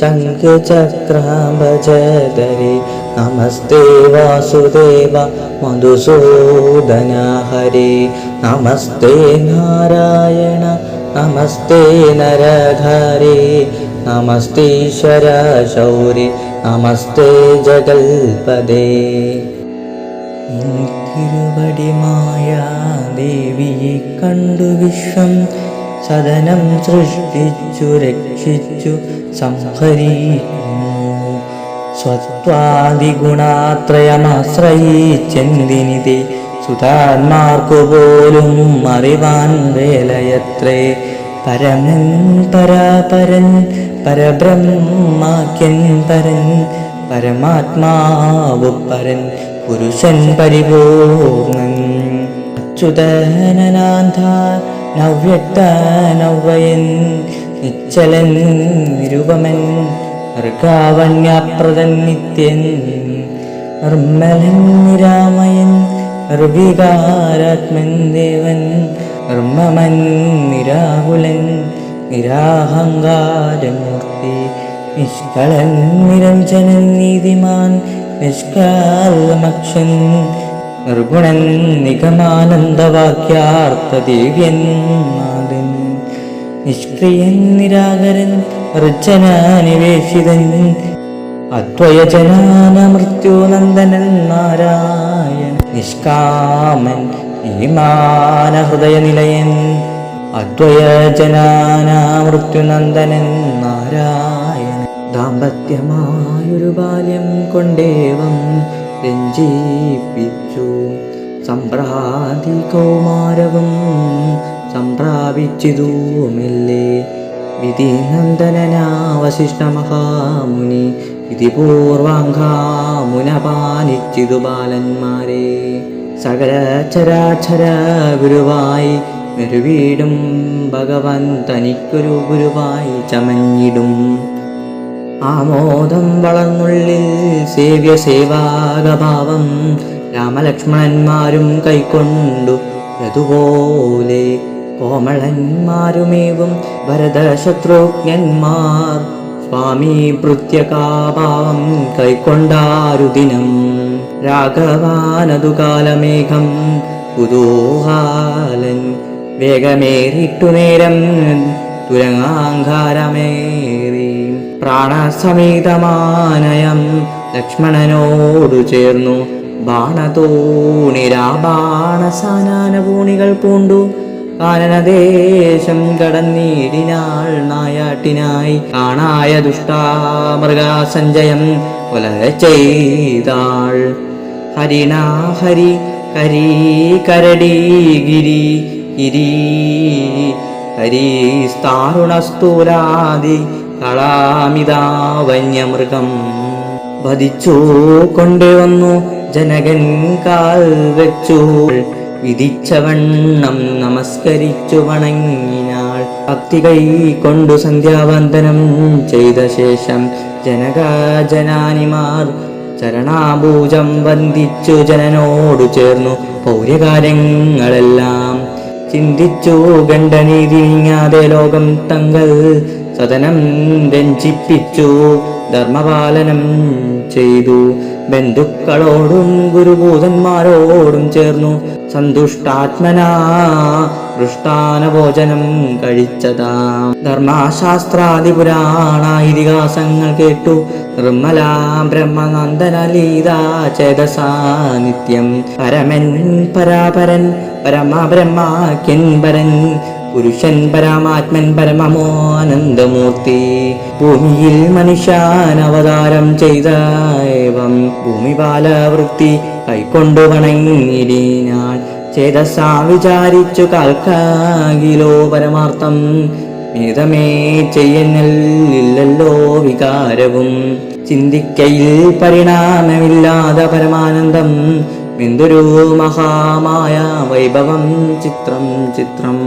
शङ्खचक्राम्बजधरे नमस्ते वासुदेव मधुसूदन हरे नमस्ते नारायण नमस्ते नरघरे नमस्तेश्वर शौरि नमस्ते जगल्पदे തിരുവടിമായ ദേവിയെ കണ്ടു വിശ്വം സദനം സൃഷ്ടിച്ചു രക്ഷിച്ചു സംഹരിക്കുന്നു. സ്വത്വാദിഗുണാത്രയമാശ്രയിച്ചെന്തിനിതേ? സുതാന്മാർക്കു പോലും അറിവാൻ വേലയത്രേ. പരമൻ പരാപരൻ പരബ്രഹ്മാക്യൻ പരൻ പരമാത്മാവു പരൻ പുരുഷൻ പരിപൂർണൻ. അച്യുതനാഥ നവ്യക്ത നവ്വയൻ നിശ്ചലൻ നിരുപമൻ നിർഗാവണ്യാപ്രദൻ നിത്യൻ നിർമ്മലൻ നിരാമയൻ നിർവികാരാത്മൻ ദേവൻ നിർമ്മമൻ നിരാകുലൻ നിരാഹങ്കാരമൂർത്തി നിഷ്കളൻ നിരഞ്ജനൻ നീതിമാൻ നിഷ്കാലമക്ഷൻ നിർഗുണൻ നിഗമാനന്ദവാക്യാർത്ഥദേവ്യൻ നാഥൻ നിഷ്ക്രിയൻ നിരാകരൻ ഋജനാനിവേശിതൻ അദ്വയജനാന മൃത്യുനന്ദനൻ നാരായണൻ നിഷ്കാമൻ ഈമാന ഹൃദയനിലയൻ അദ്വയജനാന മൃത്യുനന്ദനൻ നാരായണൻ. ദാമ്പത്യമായൊരു ബാല്യം കൊണ്ടേവം രഞ്ജിപ്പിച്ചു സംപ്രാതി കൗമാരവും സംപ്രാപിച്ചിതു വിധി നന്ദനാവശിഷ്ട മഹാമുനി വിധിപൂർവാങ്കാമുനപാലിച്ചിതു ബാലന്മാരെ. സകല ചരാചര ഗുരുവായി മെരുവീടും ഭഗവാൻ തനിക്കൊരു ഗുരുവായി ചമഞ്ഞിടും. ആമോദം വളർന്നുള്ളിൽ സേവ്യ സേവാഗഭാവം രാമലക്ഷ്മണന്മാരും കൈക്കൊണ്ടു. അതുപോലെ കോമളന്മാരുമേവും ഭരതശത്രുഘ്നന്മാർ സ്വാമി ഭൃത്യകാഭാവം കൈക്കൊണ്ടാരു ദിനം. രാഘവാനതു കാലമേഘം കുതൂഹാലൻ വേഗമേറിട്ടു നേരം തുരങ്ങാങ്കാരമേറി പ്രാണസമേതമാനയം ലക്ഷ്മണനോടു ചേർന്നു. ബാണതോണിരാബാണസാനാനപൂണികൾ പൂണ്ടു. കാനനദേശം കടന്നീടിനാൾ നായാട്ടിനായി കാണായ ദുഷ്ടാമൃഗാസഞ്ചയം കൊല ചെയ്താൾ. ഹരിണാഹരി ഹരി കരി കരടി ഗിരി ഗിരി ഹരിസ്താരുണസ്തൂലാദി കളാമിതാ വന്യമൃഗം വധിച്ചു കൊണ്ടുവന്നു ജനകൻ കാൽ വെച്ചു. വിധിച്ചവണ്ണം നമസ്കരിച്ചു വണങ്ങിനാൾ. ഭക്തി കൈ കൊണ്ടു സന്ധ്യാവന്ദനം ചെയ്ത ശേഷം ജനകാജനാനിമാർ ചരണാഭൂജം വന്ദിച്ചു ജനനോടു ചേർന്നു പൗര്യകാര്യങ്ങളെല്ലാം ചിന്തിച്ചു ഗണ്ഡനീതി നീങ്ങാതെ ലോകം തങ്ങൾ സദനം രഞ്ജിപ്പിച്ചു ധർമ്മപാലനം ചെയ്തു. ബന്ധുക്കളോടും ഗുരുഭൂതന്മാരോടും ചേർന്നു. സന്തുഷ്ടാത്മനാ ഭോജനം കഴിച്ചതാം. ധർമ്മശാസ്ത്രാദി പുരാണ ഇതിഹാസങ്ങൾ കേട്ടു. നിർമ്മല ബ്രഹ്മനന്ദന ലീതാ ചേതസാ നിത്യം. പരമൻ പരാപരൻ പരമബ്രഹ്മാക്യൻ പരൻ പുരുഷൻ പരമാത്മൻ പരമമോനന്ദമൂർത്തി. ഭൂമിയിൽ മനുഷ്യാൻ അവതാരം ചെയ്ത ഏവം ഭൂമിപാലവൃത്തി കൈക്കൊണ്ടു വണങ്ങിരിനാൾ ചേതസാ വിചാരിച്ചു കാൽക്കാകിലോ പരമാർത്ഥം. മിതമേ ചെയ്യുന്നില്ലല്ലോ വികാരവും. ചിന്തിക്കയിൽ പരിണാമമില്ലാതെ പരമാനന്ദം. എന്തൊരു മഹാമായ വൈഭവം ചിത്രം ചിത്രം.